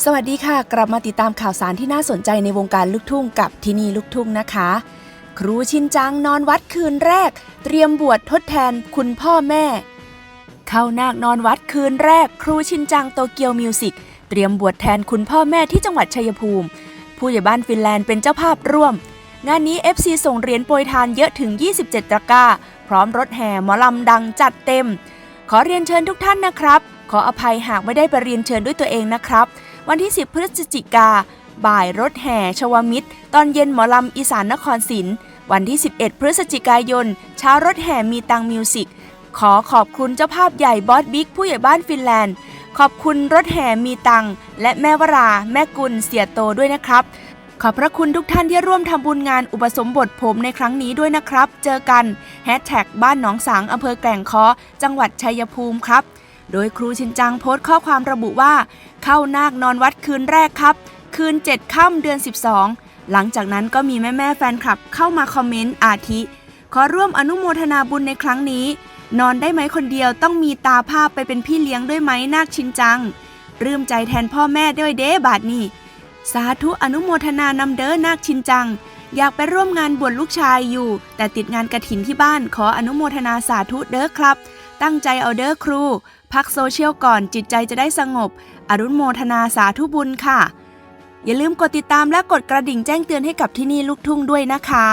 สวัสดีค่ะ กลับมาติดตามข่าวสารที่น่าสนใจในวงการลูกทุ่งกับที่นี่ลูกทุ่งนะคะ ครูชินจังนอนวัดคืนแรก เตรียมบวชทดแทนคุณพ่อแม่ เข้านาคนอนวัดคืนแรก ครูชินจังโตเกียวมิวสิกเตรียมบวชแทนคุณพ่อแม่ที่จังหวัดชัยภูมิ ผู้ใหญ่บ้านฟินแลนด์เป็นเจ้าภาพร่วม งานนี้ FC ส่งเหรียญโปรยทานเยอะถึง 27ตะกร้า พร้อมรถแห่หมอลำดังจัดเต็ม ขอเรียนเชิญทุกท่านนะครับ ขออภัยหากไม่ได้ไปเรียนเชิญด้วยตัวเองนะครับ วันที่ 10 พฤศจิกา บ่ายรถแห่ชวมิตร ตอนเย็นหมอลำอีสานนครศิลป์วันที่ 11 พฤศจิกายนเช้ารถแห่มีตังมิวสิกขอขอบคุณเจ้าภาพใหญ่บอสบิ๊กผู้ใหญ่บ้านฟินแลนด์ ขอบคุณรถแห่มีตังและแม่วรา แม่กุลเสียโตด้วยนะครับ ขอบพระคุณทุกท่านที่ร่วมทำบุญงานอุปสมบทผมในครั้งนี้ด้วยนะครับ เจอกันแฮชแท็กบ้านหนองสางอำเภอแกล่งคอจังหวัดชัยภูมิครับ โดยครูชินจังโพสต์ข้อความระบุว่า เข้านาคนอนวัดคืนแรกครับ คืน 7 ค่ำเดือน 12 หลังจากนั้นก็มีแม่ๆแฟนคลับเข้ามาคอมเมนต์อาทิ ขอร่วมอนุโมทนาบุญในครั้งนี้ นอนได้ไหมคนเดียวต้องมีตาภาพไปเป็นพี่เลี้ยงด้วยไหมนาคชินจังปลื้มใจแทนพ่อแม่ด้วยเด้บาทนี่สาธุอนุโมทนานำเด้อนาคชินจัง อยากไปร่วมงานบวชลูกชายอยู่ แต่ติดงานกระถินที่บ้านขออนุโมทนาสาธุเด้อครับ ตั้งใจเอาเด้อครู พักโซเชียลก่อนจิตใจจะได้สงบ อรุณโมทนาสาธุบุญค่ะ อย่าลืมกดติดตามและกดกระดิ่งแจ้งเตือนให้กับที่นี่ลูกทุ่งด้วยนะคะ